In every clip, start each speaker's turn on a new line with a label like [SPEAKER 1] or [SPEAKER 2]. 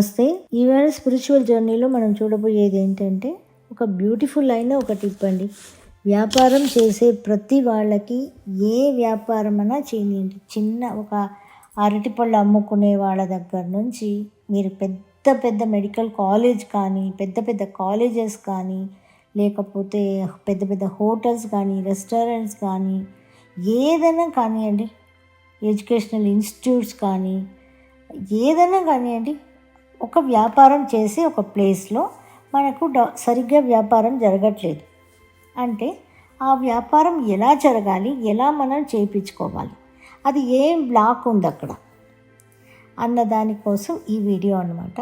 [SPEAKER 1] నమస్తే. ఈవేళ స్పిరిచువల్ జర్నీలో మనం చూడబోయేది ఏంటంటే ఒక బ్యూటిఫుల్ అయిన ఒక టిప్ అండి. వ్యాపారం చేసే ప్రతి వాళ్ళకి ఏ వ్యాపారం అయినా చేయండి. చిన్న ఒక అరటిపళ్ళు అమ్ముకునే వాళ్ళ దగ్గర నుంచి మీరు పెద్ద పెద్ద మెడికల్ కాలేజ్ కానీ పెద్ద పెద్ద కాలేజెస్ కానీ లేకపోతే పెద్ద పెద్ద హోటల్స్ కానీ రెస్టారెంట్స్ కానీ ఏదైనా కానివ్వండి ఎడ్యుకేషనల్ ఇన్స్టిట్యూట్స్ కానీ ఏదైనా కానివ్వండి ఒక వ్యాపారం చేసే ఒక ప్లేస్లో మనకు డ సరిగ్గా వ్యాపారం జరగట్లేదు. అంటే ఆ వ్యాపారం ఎలా జరగాలి ఎలా మనం చేయించుకోవాలి అది ఏం బ్లాక్ ఉంది అక్కడ? అన్న దానికోసం ఈ వీడియో అనమాట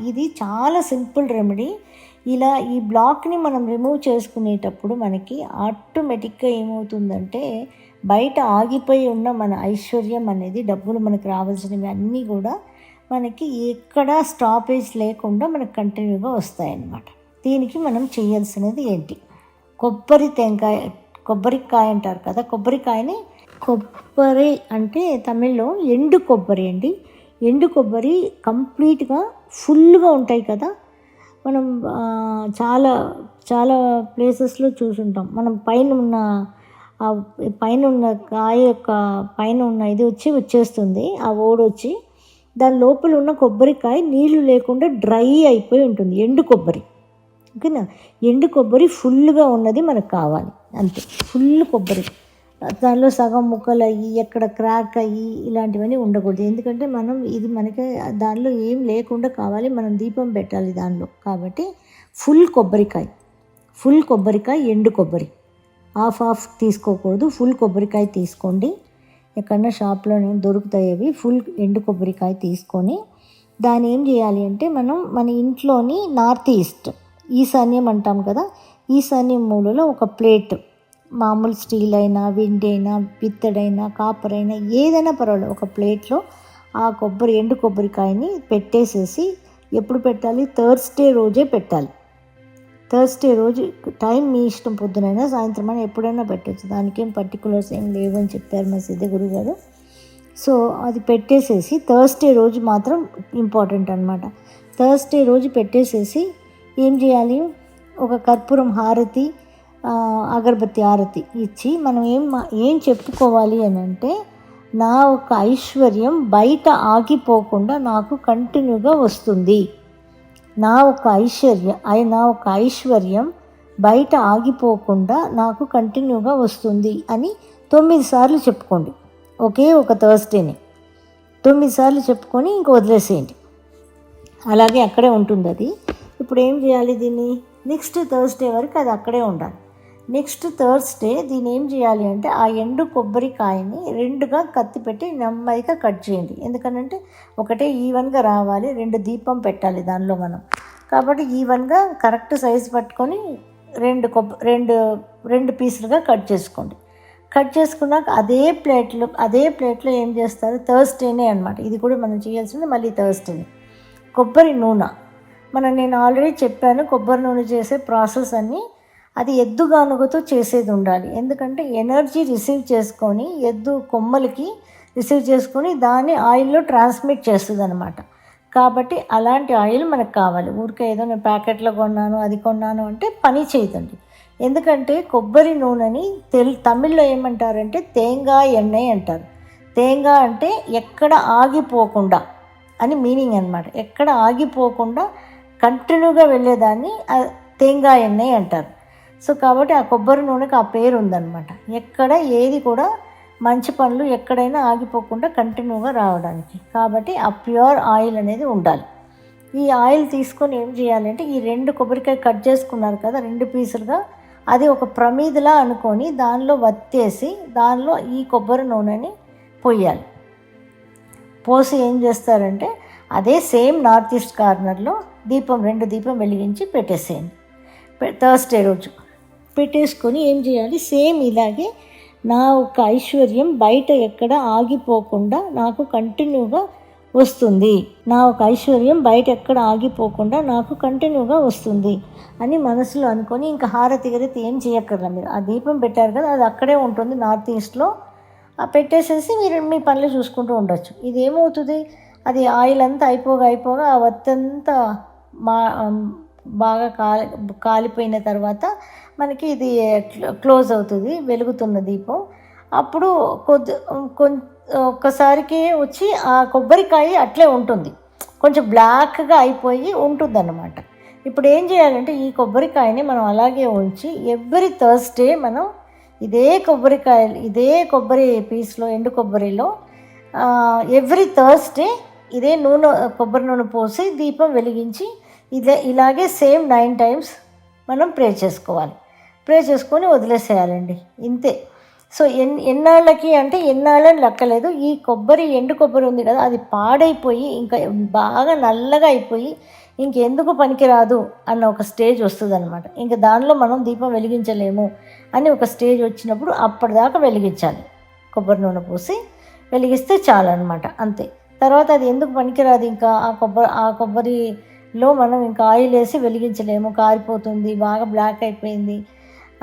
[SPEAKER 1] ఇది చాలా సింపుల్ రెమెడీ. ఇలా ఈ బ్లాక్ని మనం రిమూవ్ చేసుకునేటప్పుడు మనకి ఆటోమేటిక్గా ఏమవుతుందంటే బయట ఆగిపోయి ఉన్న మన ఐశ్వర్యం అనేది డబ్బులు మనకు రావాల్సినవి అన్నీ కూడా మనకి ఎక్కడ స్టాపేజ్ లేకుండా మనకు కంటిన్యూగా వస్తాయన్నమాట. దీనికి మనం చేయాల్సినది ఏంటి? కొబ్బరి తెంకాయ కొబ్బరికాయ అంటారు కదా కొబ్బరికాయని కొబ్బరి అంటే తమిళ్ళో ఎండు కొబ్బరి అండి. ఎండు కొబ్బరి కంప్లీట్గా ఫుల్గా ఉంటాయి కదా. మనం చాలా చాలా ప్లేసెస్లో చూసుంటాం. మనం పైన ఉన్న పైన ఉన్న కాయ యొక్క పైన ఉన్న ఇది వచ్చి వచ్చేస్తుంది. ఆ ఓడొచ్చి వచ్చి దాని లోపల ఉన్న కొబ్బరికాయ నీళ్ళు లేకుండా డ్రై అయిపోయి ఉంటుంది. ఎండు కొబ్బరి. ఓకేనా? ఎండు కొబ్బరి ఫుల్గా ఉన్నది మనకు కావాలి. అంతే. ఫుల్ కొబ్బరి. దానిలో సగం ముక్కలు అయ్యి ఎక్కడ క్రాక్ అయ్యి ఇలాంటివన్నీ ఉండకూడదు. ఎందుకంటే మనం ఇది మనకి దానిలో ఏం లేకుండా కావాలి. మనం దీపం పెట్టాలి దానిలో. కాబట్టి ఫుల్ కొబ్బరికాయ. ఫుల్ కొబ్బరికాయ ఎండు కొబ్బరి. హాఫ్ హాఫ్ తీసుకోకూడదు. ఫుల్ కొబ్బరికాయ తీసుకోండి. ఎక్కడన్నా షాప్లో దొరుకుతాయి అవి ఫుల్ ఎండు కొబ్బరికాయ తీసుకొని దాన్ని ఏం చేయాలి అంటే మనం మన ఇంట్లోని నార్త్ ఈస్ట్ ఈశాన్యం అంటాం కదా ఈశాన్యం మూలలో ఒక ప్లేట్ మామూలు స్టీల్ అయినా విండి అయినా పిత్తడైనా కాపర్ అయినా ఏదైనా పర్వాలేదు. ఒక ప్లేట్లో ఆ కొబ్బరి ఎండు కొబ్బరికాయని పెట్టేసేసి ఎప్పుడు పెట్టాలి? థర్స్డే రోజే పెట్టాలి. థర్స్డే రోజు టైం మీ ఇష్టం పొద్దునైనా సాయంత్రం అయినా ఎప్పుడైనా పెట్టచ్చు. దానికేం పర్టికులర్స్ ఏం లేవు అని చెప్పారు మా సిద్ధ గురుగారు. సో అది పెట్టేసేసి థర్స్డే రోజు మాత్రం ఇంపార్టెంట్ అనమాట థర్స్డే రోజు పెట్టేసేసి ఏం చేయాలి? ఒక కర్పూరం హారతి అగరబత్తి హారతి ఇచ్చి మనం ఏం ఏం చెప్పుకోవాలి అని అంటే నా ఒక ఐశ్వర్యం బయట ఆగిపోకుండా నాకు కంటిన్యూగా వస్తుంది. నా ఒక ఐశ్వర్యం నా ఒక ఐశ్వర్యం బయట ఆగిపోకుండా నాకు కంటిన్యూగా వస్తుంది అని తొమ్మిది సార్లు చెప్పుకోండి. ఒకే ఒక థర్స్డేని. తొమ్మిది సార్లు చెప్పుకొని ఇంక వదిలేసేయండి. అలాగే అక్కడే ఉంటుంది అది ఇప్పుడు ఏం చేయాలి దీన్ని? నెక్స్ట్ థర్స్డే వరకు అది అక్కడే ఉండాలి. నెక్స్ట్ థర్స్డే దీన్ని ఏం చేయాలి అంటే ఆ ఎండు కొబ్బరికాయని రెండుగా కత్తి పెట్టి నెమ్మదిగా కట్ చేయండి. ఎందుకనంటే ఒకటే ఈవెన్గా రావాలి రెండు దీపం పెట్టాలి దానిలో మనం. కాబట్టి ఈవెన్గా కరెక్ట్ సైజ్ పట్టుకొని రెండు కొబ్బ రెండు రెండు పీసులుగా కట్ చేసుకోండి. కట్ చేసుకున్నాక అదే ప్లేట్లో అదే ప్లేట్లో ఏం చేస్తారు? థర్స్డేనే అనమాట ఇది కూడా మనం చేయాల్సింది మళ్ళీ థర్స్డేనే. కొబ్బరి నూనె. మనం నేను ఆల్రెడీ చెప్పాను కొబ్బరి నూనె చేసే ప్రాసెస్ అన్నీ అది ఎద్దు గానుగతో చేసేది ఉండాలి. ఎందుకంటే ఎనర్జీ రిసీవ్ చేసుకొని ఎద్దు కొమ్మలకి రిసీవ్ చేసుకొని దాన్ని ఆయిల్లో ట్రాన్స్మిట్ చేస్తుంది అనమాట కాబట్టి అలాంటి ఆయిల్ మనకు కావాలి. ఊరికే ఏదో నేను ప్యాకెట్లో కొన్నాను అది కొన్నాను అంటే పని చేయదండి. ఎందుకంటే కొబ్బరి నూనెని తెల్ తమిళ్ళో ఏమంటారంటే తేంగా ఎన్నై అంటారు. తేంగా అంటే ఎక్కడ ఆగిపోకుండా అని మీనింగ్ అనమాట ఎక్కడ ఆగిపోకుండా కంటిన్యూగా వెళ్ళేదాన్ని తేంగా ఎన్నై అంటారు. సో కాబట్టి ఆ కొబ్బరి నూనెకి ఆ పేరు ఉందన్నమాట. ఎక్కడ ఏది కూడా మంచి పనులు ఎక్కడైనా ఆగిపోకుండా కంటిన్యూగా రావడానికి. కాబట్టి ఆ ప్యూర్ ఆయిల్ అనేది ఉండాలి. ఈ ఆయిల్ తీసుకొని ఏం చేయాలంటే ఈ రెండు కొబ్బరికాయ కట్ చేసుకున్నారు కదా రెండు పీసులుగా అది ఒక ప్రమీదలా అనుకొని దానిలో వత్తేసి దానిలో ఈ కొబ్బరి నూనెని పోయాలి. పోసి ఏం చేస్తారంటే అదే సేమ్ నార్త్ ఈస్ట్ కార్నర్లో దీపం రెండు దీపం వెలిగించి పెట్టేసేయండి. థర్స్డే రోజు. పెట్టేసుకొని ఏం చేయాలి? సేమ్ ఇలాగే నా యొక్క ఐశ్వర్యం బయట ఎక్కడ ఆగిపోకుండా నాకు కంటిన్యూగా వస్తుంది. నా ఒక ఐశ్వర్యం బయట ఎక్కడ ఆగిపోకుండా నాకు కంటిన్యూగా వస్తుంది అని మనసులో అనుకొని ఇంకా హారతి గరితి ఏం చేయక్కర్లా మీరు. ఆ దీపం పెట్టారు కదా అది అక్కడే ఉంటుంది నార్త్ ఈస్ట్లో. ఆ పెట్టేసేసి మీరు మీ పనులు చూసుకుంటూ ఉండొచ్చు. ఇది ఏమవుతుంది? అది ఆయిల్ అంతా అయిపోగా అయిపోగా ఆ వత్తంతా మా బాగా కాలి కాలిపోయిన తర్వాత మనకి ఇది క్లోజ్ అవుతుంది వెలుగుతున్న దీపం. అప్పుడు కొద్ది కొం ఒక్కసారికి వచ్చి ఆ కొబ్బరికాయ అట్లే ఉంటుంది. కొంచెం బ్లాక్గా అయిపోయి ఉంటుందన్నమాట. ఇప్పుడు ఏం చేయాలంటే ఈ కొబ్బరికాయని మనం అలాగే ఉంచి ఎవ్రీ థర్స్డే మనం ఇదే కొబ్బరికాయ ఇదే కొబ్బరి పీస్లో ఎండు కొబ్బరిలో ఎవ్రీ థర్స్డే ఇదే నూనె కొబ్బరి నూనె పోసి దీపం వెలిగించి ఇదే ఇలాగే సేమ్ నైన్ టైమ్స్ మనం ప్రే చేసుకోవాలి. ప్రే చేసుకొని వదిలేసేయాలండి. ఇంతే. సో ఎన్ ఎన్నాళ్ళకి అంటే ఎన్నాళ్ళని లెక్కలేదు. ఈ కొబ్బరి ఎండు కొబ్బరి ఉంది కదా అది పాడైపోయి ఇంకా బాగా నల్లగా అయిపోయి ఇంకెందుకు పనికిరాదు అన్న ఒక స్టేజ్ వస్తుంది అనమాట ఇంకా దానిలో మనం దీపం వెలిగించలేము అని ఒక స్టేజ్ వచ్చినప్పుడు అప్పటిదాకా వెలిగించాలి. కొబ్బరి నూనె పోసి వెలిగిస్తే చాలన్నమాట అంతే. తర్వాత అది ఎందుకు పనికిరాదు ఇంకా? ఆ కొబ్బరి ఆ కొబ్బరి లో మనం ఇంకా ఆయిల్ వేసి వెలిగించలేము. కారిపోతుంది బాగా బ్లాక్ అయిపోయింది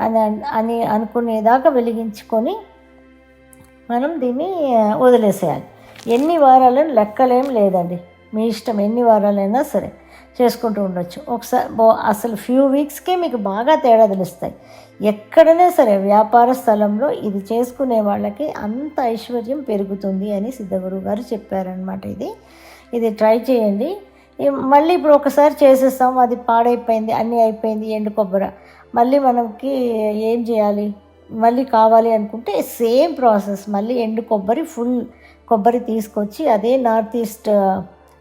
[SPEAKER 1] అని అని అనుకునేదాకా వెలిగించుకొని మనం దీన్ని వదిలేసేయాలి. ఎన్ని వారాలని లెక్కలేం లేదండి. మీ ఇష్టం ఎన్ని వారాలైనా సరే చేసుకుంటూ ఉండొచ్చు. ఒకసారి అసలు ఫ్యూ వీక్స్కే మీకు బాగా తేడా తెలుస్తాయి. ఎక్కడైనా సరే వ్యాపార స్థలంలో ఇది చేసుకునే వాళ్ళకి అంత ఐశ్వర్యం పెరుగుతుంది అని సిద్ధగురువు గారు చెప్పారనమాట ఇది. ఇది ట్రై చేయండి. మళ్ళీ ఇప్పుడు ఒకసారి చేసేస్తాం అది పాడైపోయింది అన్నీ అయిపోయింది ఎండు కొబ్బరి. మళ్ళీ మనకి ఏం చేయాలి? మళ్ళీ కావాలి అనుకుంటే సేమ్ ప్రాసెస్. మళ్ళీ ఎండు కొబ్బరి ఫుల్ కొబ్బరి తీసుకొచ్చి అదే నార్త్ ఈస్ట్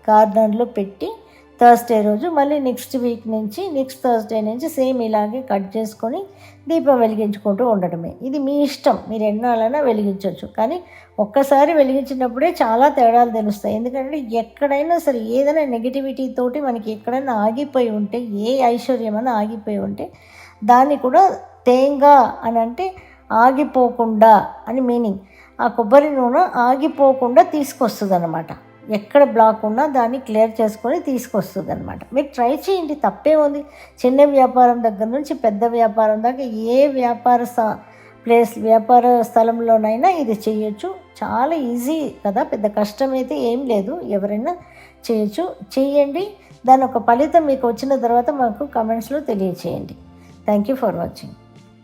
[SPEAKER 1] గార్డెన్లో పెట్టి థర్స్డే రోజు మళ్ళీ నెక్స్ట్ వీక్ నుంచి నెక్స్ట్ థర్స్డే నుంచి సేమ్ ఇలాగే కట్ చేసుకొని దీపం వెలిగించుకుంటూ ఉండడమే. ఇది మీ ఇష్టం. మీరు ఎన్నాళ్ళైనా వెలిగించవచ్చు కానీ ఒక్కసారి వెలిగించినప్పుడే చాలా తేడాలు తెలుస్తాయి. ఎందుకంటే ఎక్కడైనా సరే ఏదైనా నెగిటివిటీ తోటి మనకి ఎక్కడైనా ఆగిపోయి ఉంటే ఏ ఐశ్వర్యం ఆగిపోయి ఉంటే దాన్ని కూడా తేంగా అని అంటే ఆగిపోకుండా అని మీనింగ్ ఆ కొబ్బరి నూనె ఆగిపోకుండా తీసుకొస్తుంది అనమాట ఎక్కడ బ్లాక్ ఉన్నా దాన్ని క్లియర్ చేసుకొని తీసుకొస్తుంది అనమాట మీరు ట్రై చేయండి తప్పే ఉంది. చిన్న వ్యాపారం దగ్గర నుంచి పెద్ద వ్యాపారం దాకా ఏ వ్యాపార స- ప్లేస్ వ్యాపార స్థలంలోనైనా ఇది చేయొచ్చు. చాలా ఈజీ కదా పెద్ద కష్టం అయితే ఏం లేదు. ఎవరైనా చేయొచ్చు. చేయండి. దాని ఒక ఫలితం మీకు వచ్చిన తర్వాత మాకు కమెంట్స్లో తెలియచేయండి. Thank you for watching